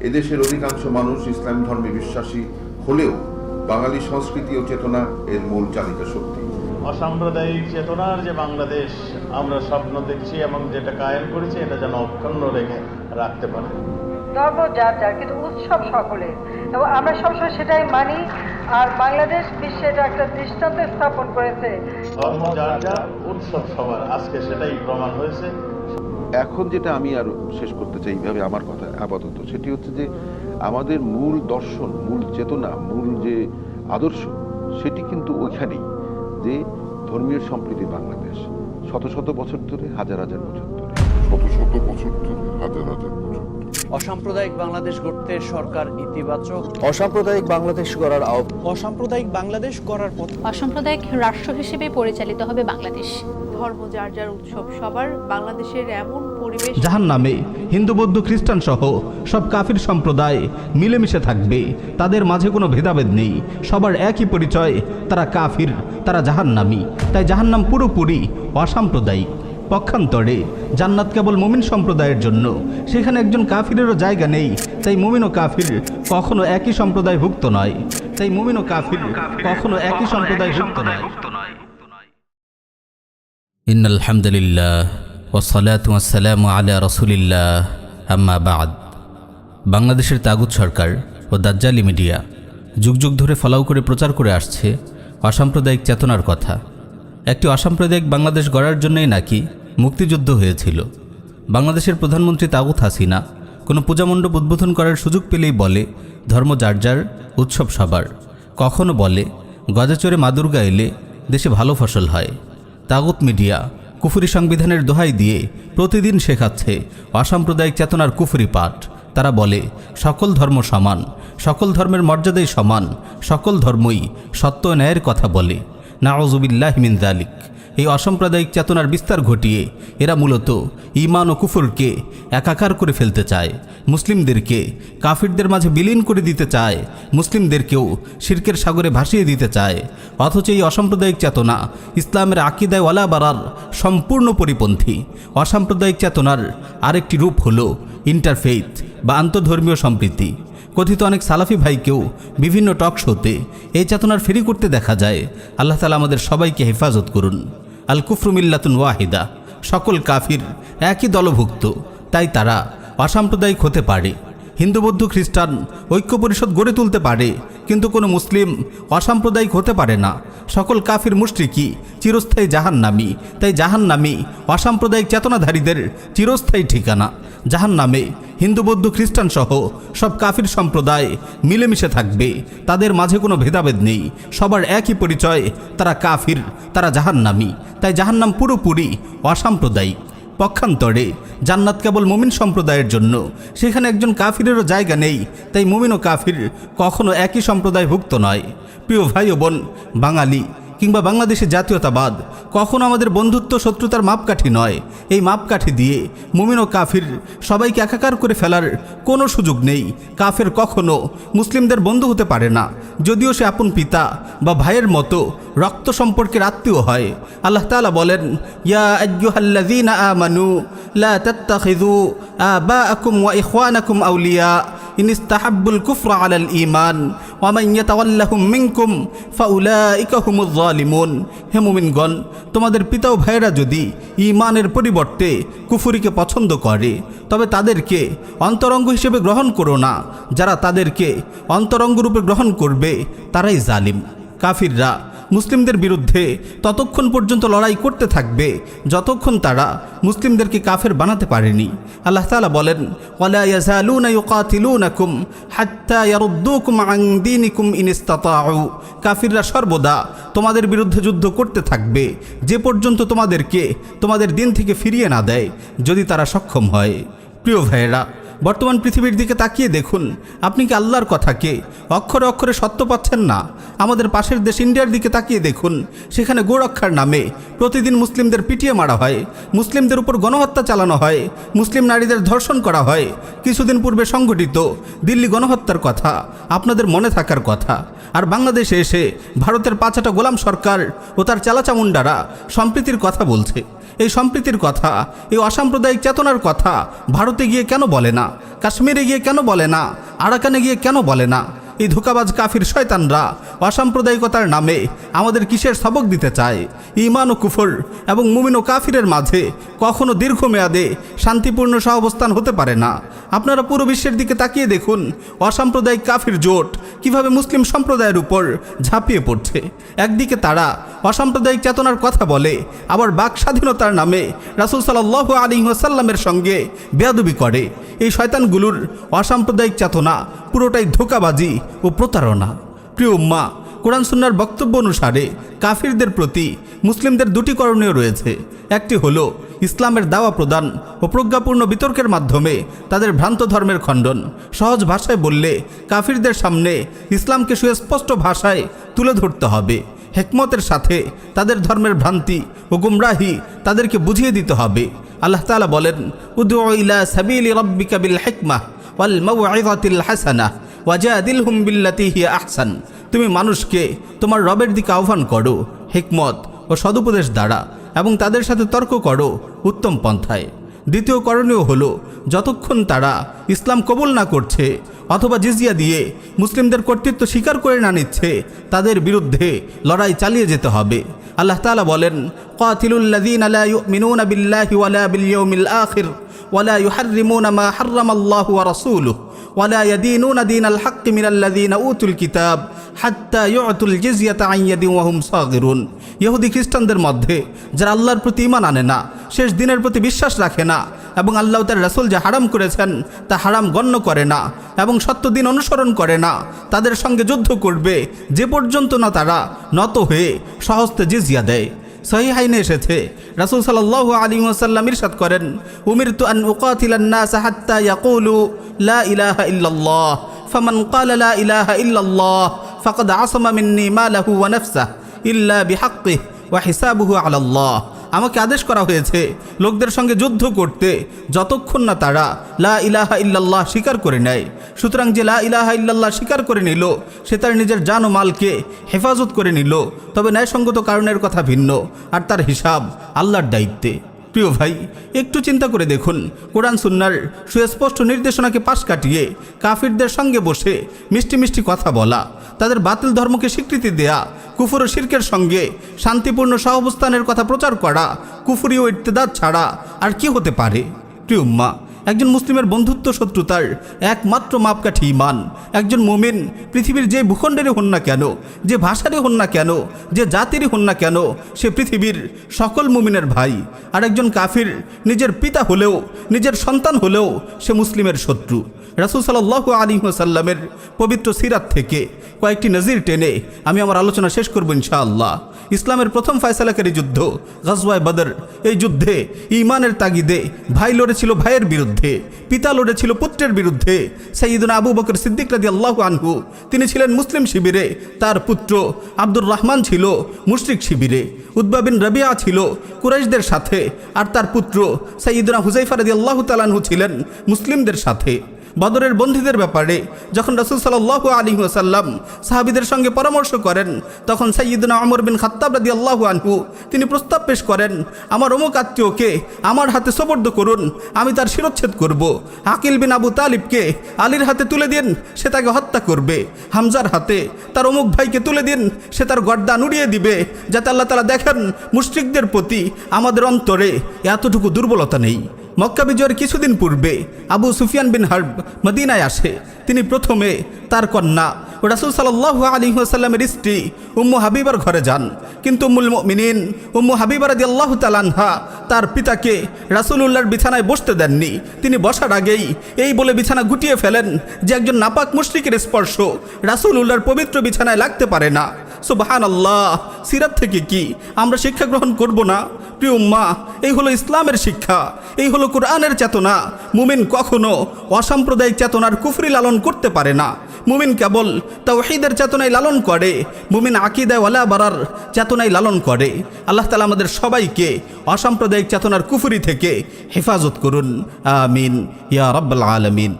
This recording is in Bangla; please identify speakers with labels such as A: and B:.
A: এদেশের অধিকাংশ মানুষ ইসলাম ধর্মে বিশ্বাসী হলেও বাঙালি সংস্কৃতি ও চেতনা এর মূল চালিকা শক্তি।
B: অসাম্প্রদায়িক চেতনার যে বাংলাদেশ আমরা স্বপ্ন দেখছি এবং যেটা কায়েম করেছি এটা যেন অক্ষুণ্ণ রেখে রাখতে পারে।
C: ধর্ম যার যার কিন্তু উৎসব সকলে এবং আমরা সবসময় সেটাই মানি আর বাংলাদেশ বিশ্বে এটা একটা দৃষ্টান্ত স্থাপন করেছে।
B: ধর্ম যার যার উৎসব সবার। আজকে সেটাই প্রমাণ হয়েছে।
D: এখন যেটা আমি আর শেষ করতে চাই এইভাবে আমার কথা আপাতত সেটি হচ্ছে যে আমাদের মূল দর্শন মূল চেতনা মূল যে আদর্শ সেটি কিন্তু ওইখানেই যে ধর্মীয় সম্প্রীতি বাংলাদেশ শত শত বছর ধরে হাজার হাজার বছর ধরে।
E: শত শত বছর ধরে হাজার হাজার বছর
F: অসাম্প্রদায়িক বাংলাদেশ গড়তে সরকার ইতিবাচক।
G: অসাম্প্রদায়িক বাংলাদেশ গড়ার আহ্বান।
F: অসাম্প্রদায়িক বাংলাদেশ গড়ার পথ।
H: অসাম্প্রদায়িক রাষ্ট্র হিসেবে পরিচালিত হবে বাংলাদেশ।
I: ধর্ম, যার যার উৎসব, সবার বাংলাদেশের এমন পরিবেশ
J: জাহান নামে হিন্দু, বৌদ্ধ, খ্রিস্টান সহ সব কাফির সম্প্রদায় মিলেমিশে থাকবে। তাদের মাঝে কোনো ভেদাভেদ নেই। সবার একই পরিচয়, তারা কাফির, তারা জাহান্নামী। তাই জাহান্নাম পুরোপুরি অসাম্প্রদায়িক। পক্ষান্তরে জান্নাত কেবল মুমিন সম্প্রদায়ের জন্য। সেখানে একজন কাফিরেরও জায়গা নেই। তাই মুমিন ও কাফির কখনো একই সম্প্রদায়ভুক্ত নয়। তাই মুমিন ও কাফির কখনো একই সম্প্রদায়ভুক্ত নয়।
K: ইন আলহামদুলিল্লাহ ওসলাত ওয়াসালাম আলা রসুলিল্লাহ, আম্মা বাদ। বাংলাদেশের তাগুদ সরকার ও দাজ্জালি মিডিয়া যুগ যুগ ধরে ফলাও করে প্রচার করে আসছে অসাম্প্রদায়িক চেতনার কথা। একটি অসাম্প্রদায়িক বাংলাদেশ গড়ার জন্যই নাকি মুক্তিযুদ্ধ হয়েছিল। বাংলাদেশের প্রধানমন্ত্রী তাগুত হাসিনা কোনো পূজামণ্ডপ উদ্বোধন করার সুযোগ পেলেই বলে, ধর্ম যার যার, উৎসব সবার। কখনো বলে, গজাচরে মা দুর্গা এলে দেশে ভালো ফসল হয়। তাগুত মিডিয়া কুফুরি সংবিধানের দোহাই দিয়ে প্রতিদিন শেখাচ্ছে অসাম্প্রদায়িক চেতনার কুফুরি পাঠ। তারা বলে, সকল ধর্ম সমান, সকল ধর্মের মর্যাদাই সমান, সকল ধর্মই সত্য ন্যায়ের কথা বলে। নাওজুবিল্লাহ মিন জালিক এই অসাম্প্রদায়িক চেতনার বিস্তার ঘটিয়ে এরা মূলত ইমান ও কুফুরকে একাকার করে ফেলতে চায়, মুসলিমদেরকে কাফিরদের মাঝে বিলীন করে দিতে চায়, মুসলিমদেরকেও শির্কের সাগরে ভাসিয়ে দিতে চায়। অথচ এই অসাম্প্রদায়িক চেতনা ইসলামের আকিদায় ওয়ালা বাড়ার সম্পূর্ণ পরিপন্থী। অসাম্প্রদায়িক চেতনার আরেকটি রূপ হল ইন্টারফেইথ বা আন্তধর্মীয় সম্প্রীতি। কথিত অনেক সালাফি ভাইকেও বিভিন্ন টক শোতে এই চেতনার ফেরি করতে দেখা যায়। আল্লাহ তালা আমাদের সবাইকে হেফাজত করুন। আল কুফরুমিল্লাতুন ওয়াহিদা। সকল কাফির একই দলভুক্ত তাই তারা অসাম্প্রদায়িক হতে পারে। হিন্দু, বৌদ্ধ, খ্রিস্টান ঐক্য পরিষদ গড়ে তুলতে পারে, কিন্তু কোনো মুসলিম অসাম্প্রদায়িক হতে পারে না। সকল কাফির মুশরিকি চিরস্থায়ী জাহান্নামী, তাই জাহান্নামী অসাম্প্রদায়িক চেতনাধারীদের চিরস্থায়ী ঠিকানা। জাহান্নামে হিন্দু, বৌদ্ধ, খ্রিস্টান সহ সব কাফির সম্প্রদায় মিলেমিশে থাকবে, তাদের মাঝে কোনো ভেদাভেদ নেই, সবার একই পরিচয়, তারা কাফির, তারা জাহান্নামী, তাই জাহান্নাম পুরোপুরি অসাম্প্রদায়িক। পক্ষান্তরে। জান্নাত কেবল মুমিন সম্প্রদায়ের জন্য। সেখানে একজন কাফিরেরও জায়গা নেই। তাই মুমিন ও কাফির কখনো একই সম্প্রদায়ভুক্ত নয়। প্রিয় ভাই ও বোন, বাঙালি কিংবা বাংলাদেশের জাতীয়তাবাদ, কখনো আমাদের বন্ধুত্ব, শত্রুতার মাপকাঠি নয়। এই মাপকাঠি দিয়ে মুমিন ও কাফির সবাইকে একাকার করে ফেলার কোনো সুযোগ নেই। কাফের কখনো মুসলিমদের বন্ধু হতে পারে না। যদিও সে আপন পিতা বা ভাইয়ের মতো রক্ত সম্পর্কের আত্মীয় হয়। আল্লাহ তালা বলেন, ইয়া আমানু, লা তাত্তাখিযু আবাআকুম ওয়া ইখওয়ানাকুম আউলিয়া। ইন ইস্তাহাব্বুল কুফরা আলাল ঈমান ওয়া মান ইয়াতাওয়াল্লাহুম মিনকুম ফাউলাইকা হুমুয যালিমুন হে মুমিনগণ, তোমাদের পিতা ও ভাইয়েরা যদি ইমানের পরিবর্তে কুফুরিকে পছন্দ করে, তবে তাদেরকে অন্তরঙ্গ হিসেবে গ্রহণ করো না। যারা তাদেরকে অন্তরঙ্গ রূপে গ্রহণ করবে, তারাই জালিম। কাফিররা মুসলিমদের বিরুদ্ধে ততক্ষণ পর্যন্ত লড়াই করতে থাকবে, যতক্ষণ তারা মুসলিমদেরকে কাফের বানাতে পারেনি। আল্লাহ তাআলা বলেন কাফিররা সর্বদা তোমাদের বিরুদ্ধে যুদ্ধ করতে থাকবে, যে পর্যন্ত তোমাদেরকে তোমাদের দিন থেকে ফিরিয়ে না দেয়, যদি তারা সক্ষম হয়। প্রিয় ভাইয়েরা বর্তমান পৃথিবীর দিকে তাকিয়ে দেখুন। আপনি কি আল্লাহর কথাকে অক্ষরে অক্ষরে সত্য পাচ্ছেন না। আমাদের পাশের দেশ ইন্ডিয়ার দিকে তাকিয়ে দেখুন। সেখানে গোরক্ষার নামে প্রতিদিন মুসলিমদের পিটিয়ে মারা হয়। মুসলিমদের উপর গণহত্যা চালানো হয়। মুসলিম নারীদের ধর্ষণ করা হয়। কিছুদিন পূর্বে সংঘটিত দিল্লি গণহত্যার কথা, আপনাদের মনে থাকার কথা। আর বাংলাদেশে এসে ভারতের পাঁচাটা গোলাম সরকার ও তার চালাচামুন্ডারা সম্প্রীতির কথা বলছে। এই সম্প্রীতির কথা, এই অসাম্প্রদায়িক চেতনার কথা ভারতে গিয়ে কেন বলে না? কাশ্মীরে গিয়ে কেন বলে না? আরাকানে গিয়ে কেন বলে না? এই ধোকাবাজ কাফির শয়তানরা অসাম্প্রদায়িকতার নামে আমাদের কিসের সবক দিতে চায়? ইমান ও কুফর এবং মুমিন ও কাফিরের মাঝে কখনো দীর্ঘমেয়াদে শান্তিপূর্ণ সহাবস্থান হতে পারে না। আপনারা পুরো বিশ্বের দিকে তাকিয়ে দেখুন। অসাম্প্রদায়িক কাফির জোট কীভাবে মুসলিম সম্প্রদায়ের উপর ঝাঁপিয়ে পড়ছে। একদিকে তারা অসাম্প্রদায়িক চেতনার কথা বলে, আবার বাক স্বাধীনতার নামে রাসুল সাল্লাহ আলী ওসাল্লামের সঙ্গে বেয়াদবি করে। এই শয়তানগুলোর অসাম্প্রদায়িক চেতনা পুরোটাই ধোকাবাজি ও প্রতারণা। প্রিয় উম্মা, কোরআন সুন্নার বক্তব্য অনুসারে কাফিরদের প্রতি মুসলিমদের দুটি করণীয় রয়েছে। একটি হলো ইসলামের দাওয়া প্রদান ও প্রজ্ঞাপূর্ণ বিতর্কের মাধ্যমে তাদের ভ্রান্ত ধর্মের খণ্ডন। সহজ ভাষায় বললে কাফিরদের সামনে ইসলামকে সুস্পষ্ট ভাষায় তুলে ধরতে হবে। হেকমতের সাথে তাদের ধর্মের ভ্রান্তি ও গুমরাহি তাদেরকে বুঝিয়ে দিতে হবে। আল্লাহ তাআলা বলেন উদু ইলা সাবিলি রব্বিকা বিল ওয়াল মাউইযাতিল হাসানাহ ওয়াজাদিলহুম বিল্লাতি হিয়া আহসান। তুমি মানুষকে তোমার রবের দিকে আহ্বান করো, হিকমত ও সদুপদেশ দ্বারা। এবং তাদের সাথে তর্ক করো, উত্তম পন্থায়। দ্বিতীয় করণীয় হলো, যতক্ষণ তারা ইসলাম কবুল না করছে অথবা জিজিয়া দিয়ে মুসলিমদের কর্তৃত্ব স্বীকার করে না নিচ্ছে, তাদের বিরুদ্ধে লড়াই চালিয়ে যেতে হবে। আল্লাহ তালা বলেন, কাতিলুল্লাযীন লা ইউমিনুনা বিল্লাহি ওয়ালা বিল ওয়ালা ইউহাররিমুনা মা হাররামাল্লাহু ওয়া ওয়ালা ইয়াদিনুনা দিনাল হাক্কি মিনাল্লাযিনা উতুল কিতাব হাত্তা ইউতুল জিজিয়াতা আন ইয়াদিন ওয়া হুম ইহুদি খ্রিস্টানদের মধ্যে যারা আল্লাহর প্রতি ইমান আনে না, শেষ দিনের প্রতি বিশ্বাস রাখে না এবং আল্লাহ তার রাসুল যা হারাম করেছেন তা হারাম গণ্য করে না এবং সত্য দিন অনুসরণ করে না, তাদের সঙ্গে যুদ্ধ করবে, যে পর্যন্ত না তারা নত হয়ে সহস্তে জিজিয়া দেয়। সহিহাইনে এসেছে। রাসূল সাল্লাল্লাহু আলাইহি ওয়াসাল্লাম ইরশাদ করেন, উমিরতু আন উকাতিলান নাস হাত্তা ইয়াকুলু, লা ইলাহা ইল্লাল্লাহ, ফামান ক্বালা লা ইলাহা ইল্লাল্লাহ, ফাকাদ আসামা মিন্নি মালাহু ওয়া নাফসাহু, ইল্লা বিহাক্কিহি ওয়া হিসাবুহু আলা আল্লাহ আমাকে আদেশ করা হয়েছে লোকদের সঙ্গে যুদ্ধ করতে, যতক্ষণ না তারা লা ইলাহা ইল্লাল্লাহ স্বীকার করে নেয়। সুতরাং যে লা ইলাহা ইল্লাল্লাহ স্বীকার করে নিল, সে তার নিজের জান ও মালকে হেফাজত করে নিল। তবে ন্যায়সঙ্গত কারণের কথা ভিন্ন, আর তার হিসাব আল্লাহর দায়িত্বে। প্রিয় ভাই, একটু চিন্তা করে দেখুন। কোরআন সুন্নার সুস্পষ্ট নির্দেশনাকে পাশ কাটিয়ে কাফিরদের সঙ্গে বসে মিষ্টি মিষ্টি কথা বলা, তাদের বাতিল ধর্মকে স্বীকৃতি দেয়া, কুফুর ও শির্কের সঙ্গে শান্তিপূর্ণ সহাবস্থানের কথা প্রচার করা, কুফুরি ও ইত্তেদার ছাড়া আর কি হতে পারে? প্রিয় উম্মা একজন মুসলিমের বন্ধুত্ব শত্রুতার একমাত্র মাপকাঠি ইমান। একজন মোমেন, পৃথিবীর যে ভূখণ্ডেরই হন না কেন, যে ভাষারই হন না কেন, যে জাতিরই হন না কেন, সে পৃথিবীর সকল মুমিনের ভাই। আর একজন কাফির, নিজের পিতা হলেও, নিজের সন্তান হলেও সে মুসলিমের শত্রু। রাসুল সাল্লাহ সাল্লামের পবিত্র সিরাত থেকে কয়েকটি নজির টেনে আমি আমার আলোচনা শেষ করব ইনশাআল্লাহ। ইসলামের প্রথম ফয়সালাকারী যুদ্ধ, গজওয়ায় বদর, এই যুদ্ধে ইমানের তাগিদে ভাই লড়েছিল ভাইয়ের বিরুদ্ধে। পিতা লড়েছিল পুত্রের বিরুদ্ধে। সঈদুন আবু বকর সিদ্দিক রাজি আল্লাহ আনহু, তিনি ছিলেন মুসলিম শিবিরে। তার পুত্র আব্দুর রহমান ছিল মুশরিক শিবিরে। উদ্বা বিন রবিয়া ছিল কুরাইশদের সাথে। আর তার পুত্র সঈদুনা হুজাইফা রাজি আল্লাহ তালানহু ছিলেন মুসলিমদের সাথে। বদরের বন্ধুদের ব্যাপারে। যখন রসুল সাল্লাহ আলী ওসাল্লাম সাহাবিদের সঙ্গে পরামর্শ করেন, তখন সাইয়দুনা অমর বিন খাত্তাব রাদি আল্লাহু আনহু তিনি প্রস্তাব পেশ করেন, আমার অমুক আত্মীয়কে আমার হাতে সোপর্দ করুন, আমি তার শিরচ্ছেদ করব। আকিল বিন আবু তালিবকে আলীর হাতে তুলে দিন, সে তাকে হত্যা করবে। হামজার হাতে তার অমুক ভাইকে তুলে দিন, সে তার গর্দান উড়িয়ে দিবে, যাতে আল্লাহ তালা দেখেন মুশরিকদের প্রতি আমাদের অন্তরে এতটুকু দুর্বলতা নেই। মক্কা বিজয়ের কিছুদিন পূর্বে আবু সুফিয়ান বিন হার্ব মদিনায় আসে। তিনি প্রথমে তার কন্যা রাসুল সাল্লাহ আলী আসাল্লামের স্ত্রী উম্মু হাবিবার ঘরে যান। কিন্তু উম্মুল মিনিন উম্মু হাবিবার আল্লাহ তালানহা তার পিতাকে রাসুল উল্লাহর বিছানায় বসতে দেননি। তিনি বসার আগেই এই বলে বিছানা গুটিয়ে ফেলেন যে একজন নাপাক মুশরিকের স্পর্শ রাসুল উল্লাহর পবিত্র বিছানায় লাগতে পারে না। সুবাহান আল্লাহ সিরাত থেকে কি? আমরা শিক্ষা গ্রহণ করব না? প্রিয় উম্মা, এই হলো ইসলামের শিক্ষা, এই হলো কোরআনের চেতনা। মুমিন কখনো অসাম্প্রদায়িক চেতনার কুফরি লালন করতে পারে না। মুমিন কেবল তাওহীদের চেতনায় লালন করে, মুমিন আকিদায় ওয়ালা বারার চেতনায় লালন করে। আল্লাহ তালা আমাদের সবাইকে অসাম্প্রদায়িক চেতনার কুফরি থেকে হেফাজত করুন। আমিন। ইয়া রব্বাল আলমিন।